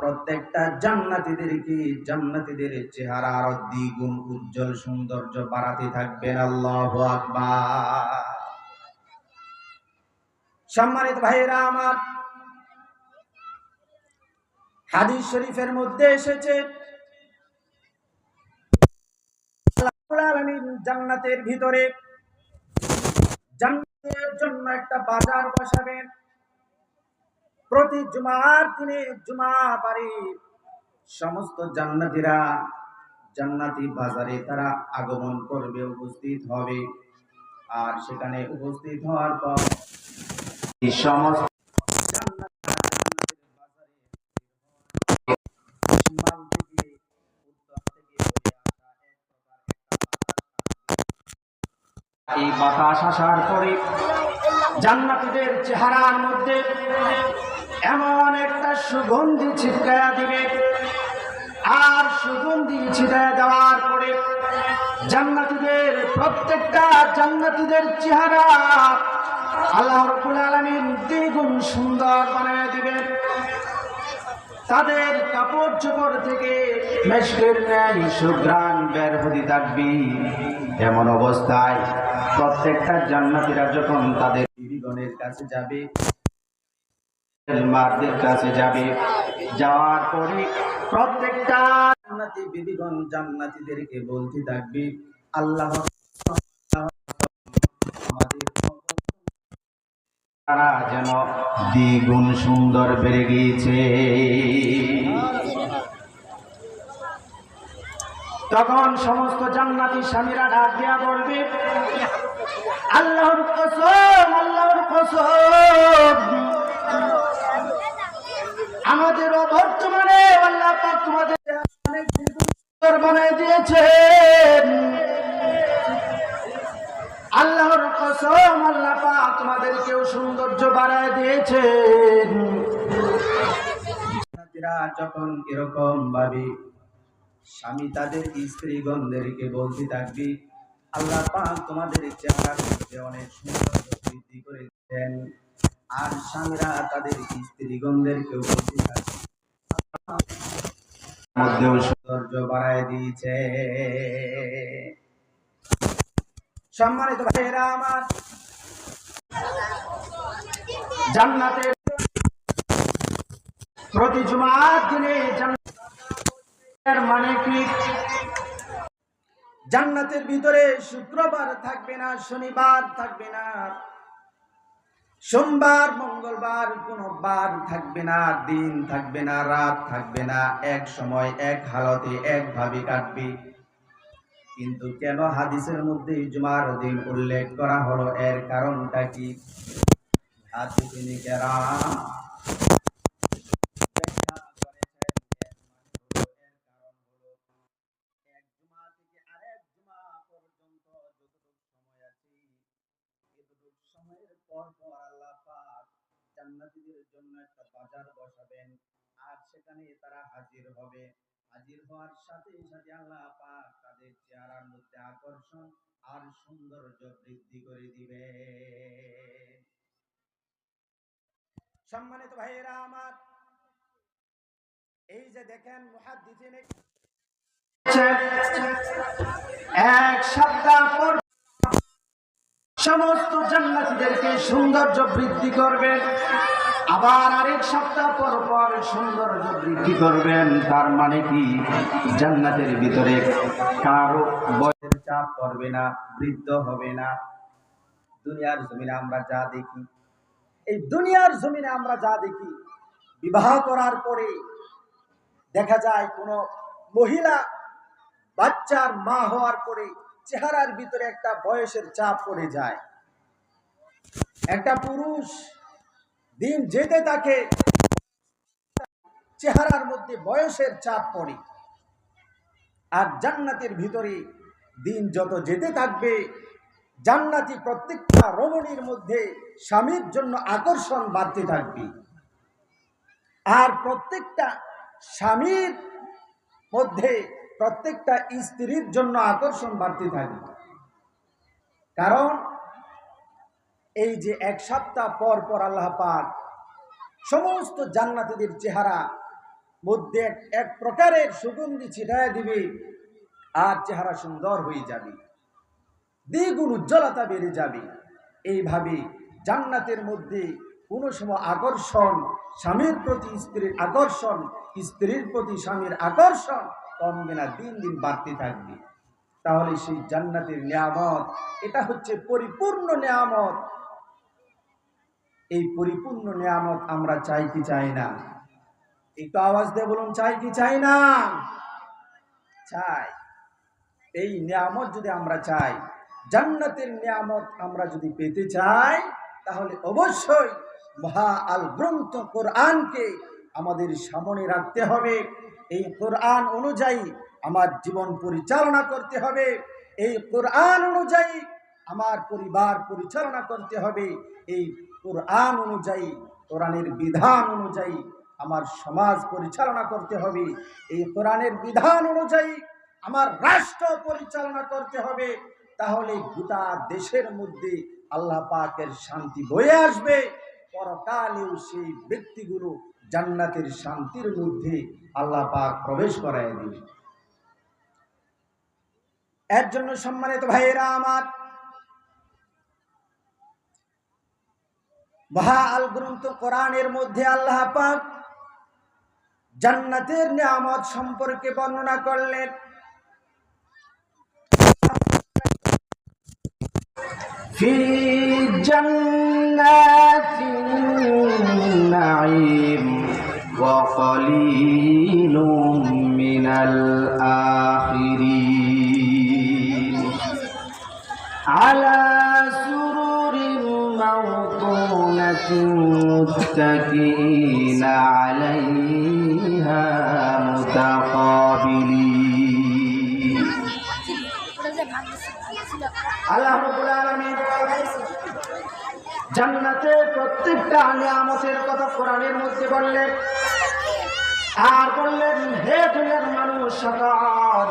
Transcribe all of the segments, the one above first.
প্রত্যেকটা জান্নাতীদের কি জান্নাতীদের চেহারা আরও দ্বিগুণ, উজ্জ্বল, সৌন্দর্য বাড়াতে থাকবেন। আল্লাহ সম্মানিত ভাইরা আমার, হাদিস শরীফের মধ্যে এসেছে জান্নাতের ভিতরে জান্নাতের জন্য একটা বাজার বসাবেন। প্রতি জুমার দিনে জুমা বাড়ি, সমস্ত জান্নাতীরা জান্নাতি বাজারে তারা আগমন করবে, উপস্থিত হবে। আর সেখানে উপস্থিত হওয়ার পর সমস্ত এই বাতাস আসার পরে জান্নাতীদের চেহারার মধ্যে এমন একটা সুগন্ধি ছিটকায়া দিবে। আর সুগন্ধি ছিটায় দেওয়ার পরে জান্নাতীদের, প্রত্যেকটা জান্নাতীদের চেহারা আল্লাহ রব্বুল আলামিন দ্বিগুণ সুন্দর বানায় দিবেন তাদের কাপড় চোপড় থেকে মেশকের ন্যায় সুগ্রাণ বের হতে থাকবি। এমন অবস্থায় প্রত্যেকটা জান্নাতীরা যখন তাদের বিবিগণের কাছে যাবে কাছে যাবে। যাওয়ার পরে প্রত্যেকটা জান্নাতি বিবিগণ বলতে থাকবে, আল্লাহ যেন দ্বিগুণ সুন্দর বেড়ে গিয়েছে। তখন সমস্ত জান্নাতি স্বামীরা ডাক দেয়া বলবে, আল্লাহর কসম আল্লাহর কসম আমাদের বর্তমানে আল্লাহ তোমাদের অনেক সুন্দর বানিয়ে দিয়েছেন আল্লাহর কসম আল্লাহ পাক তোমাদেরকেও সৌন্দর্য বাড়ায় দিয়েছেন যখন এরকম ভাবে স্বামী তাদের স্ত্রীগণদেরকে বলতে থাকবি? আল্লাহ পাক তোমাদের মধ্যে অনেক সৌন্দর্য বৃদ্ধি করে দেন আর স্বামীরা তাদের স্ত্রীগণদেরকেও মধ্যেও সৌন্দর্য দিয়েছে। সম্মানিত আমার প্রতি জুমার দিনে মানে কি? জান্নাতের ভিতরে শুক্রবার থাকবে না, শনিবার থাকবে না। সোমবার, মঙ্গলবার কোনো বার থাকবে না, দিন থাকবে না, রাত থাকবে না, এক সময় এক হালতে একভাবে কাটবে। কিন্তু কেন হাদিসের মধ্যে জুমার দিন উল্লেখ করা হলো? এর কারণটা কি? হাদিসিনী কেরাম ব্যাখ্যা করেছেন, এর মানে হলো, এর কারণ হলো, এক জুমা থেকে আরেক জুমা পর্যন্ত যতটুকু সময় আছে, এতটুকু সময়ের পর পর আল্লাহ পাক জান্নাতীদের জন্য একটা বাজার বসাবেন, আর সেখানে তারা হাজির হবে। হাজির হওয়ার সাথে সাথে আল্লাহ পাক তাদের চেহারার মধ্যে আকর্ষণ আর সৌন্দর্য বৃদ্ধি করে দিবে সম্মানিত ভাইয়েরা আমার, এই যে দেখেন মুহাদ্দিসিনে এক সপ্তাহ সমস্ত জান্নাতীদেরকে সৌন্দর্য বৃদ্ধি করবেন। আবার আরেক সপ্তাহ পর পর সৌন্দর্য বৃদ্ধি করবেন। তার মানে কি? জান্নাতের ভিতরে কারও বয়সের চাপ পড়বে না, বৃদ্ধ হবে না। দুনিয়ার জমিনে আমরা যা দেখি, এই দুনিয়ার জমিনে আমরা যা দেখি, বিবাহ করার পরে দেখা যায় কোনো মহিলা বাচ্চার মা হওয়ার পরে চেহারার ভিতরে একটা বয়সের চাপ পড়ে যায়। একটা পুরুষ দিন যেতে থাকে চেহারার মধ্যে বয়সের চাপ পড়ে। আর জান্নাতের ভিতরে দিন যত যেতে থাকবে, জান্নাতি প্রত্যেকটা রমণীর মধ্যে স্বামীর জন্য আকর্ষণ বাড়তে থাকবে। আর প্রত্যেকটা স্বামীর মধ্যে প্রত্যেকটা স্ত্রীর জন্য আকর্ষণ বাড়তে থাকবে কারণ এই যে এক সপ্তাহ পর পর আল্লাহ পাক সমস্ত জান্নাতীদের চেহারা মধ্যে এক- প্রকারের সুগন্ধি ছিটায় দিবে আর চেহারা সুন্দর হয়ে যাবে। দ্বিগুণ উজ্জ্বলতা বেড়ে যাবে। এইভাবে জান্নাতের মধ্যে কোনো সময় আকর্ষণ, স্বামীর প্রতি স্ত্রীর আকর্ষণ, স্ত্রীর প্রতি স্বামীর আকর্ষণ কমবে না দিন দিন বাড়তে থাকবে। তাহলে সেই জান্নাতের নিয়ামত, এটা হচ্ছে পরিপূর্ণ নিয়ামত। এই পরিপূর্ণ নিয়ামত আমরা চাই কি চাই না? একটু আওয়াজ দিয়ে বলুন, চাই কি চাই না? চাই। এই নিয়ামত যদি আমরা চাই, জান্নাতের নিয়ামত আমরা যদি পেতে চাই, তাহলে অবশ্যই মহা আল গ্রন্থ কোরআনকে আমাদের সামনে রাখতে হবে। এই কোরআন অনুযায়ী আমার জীবন পরিচালনা করতে হবে। এই কোরআন অনুযায়ী আমার পরিবার পরিচালনা করতে হবে। এই কোরআন অনুযায়ী, কোরআনের বিধান অনুযায়ী আমার সমাজ পরিচালনা করতে হবে। এই কোরআনের বিধান অনুযায়ী আমার রাষ্ট্র পরিচালনা করতে হবে। তাহলে গোটা দেশের মধ্যে আল্লাহ পাকের শান্তি বয়ে আসবে। পরকালেও সেই ব্যক্তিগুলো জান্নাতের শান্তির মধ্যে আল্লাহ পাক প্রবেশ করায় দিবে এর জন্য সম্মানিত ভাইয়েরা আমার মহা আল গ্রন্থ কোরআনের মধ্যে আল্লাহ পাক জান্নাতের নিয়ামত সম্পর্কে বর্ণনা করলেন في جنات النعيم على سرر موضونة متكئين عليها متقابلين আল্লাহ রাব্বুল আলামিন জান্নাতের প্রত্যেকটা নিয়ামতের কথা কোরআনের মধ্যে বললেন আর বললেন হে দুনিয়ার মানুষ সকল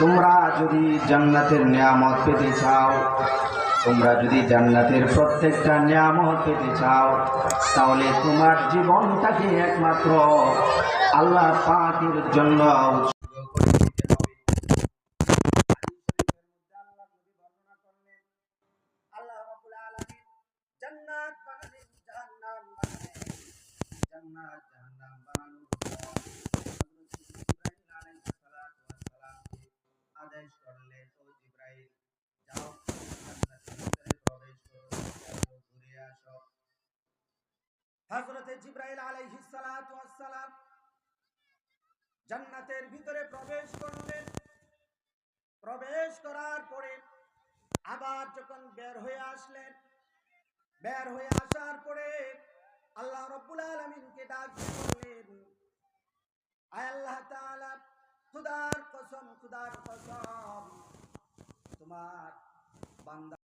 তোমরা যদি জান্নাতের নিয়ামত পেতে চাও, তোমরা যদি জান্নাতের প্রত্যেকটা নিয়ামত পেতে চাও, তাহলে তোমার জীবনটাকে একমাত্র আল্লাহ পাকের জন্য জান্নাত পর হযরত ইব্রাহিম আলাইহিস সালাতু ওয়াস সালামকে আদেশ করলেন ও জিব্রাইল যাও। প্রবেশ করো ঘুরে আসো। হযরত জিব্রাইল আলাইহিস সালাতু ওয়াস সালাম জান্নাতের ভিতরে প্রবেশ করলেন। প্রবেশ করার পরে আবার যখন বের হয়ে আসলেন, বের হয়ে আসার পরে আল্লাহ রব্বুল আলমিনকে ডাক বললেন, আয় আল্লাহ তাআলা খুদার কসম খুদার কসম। তোমার বান্দা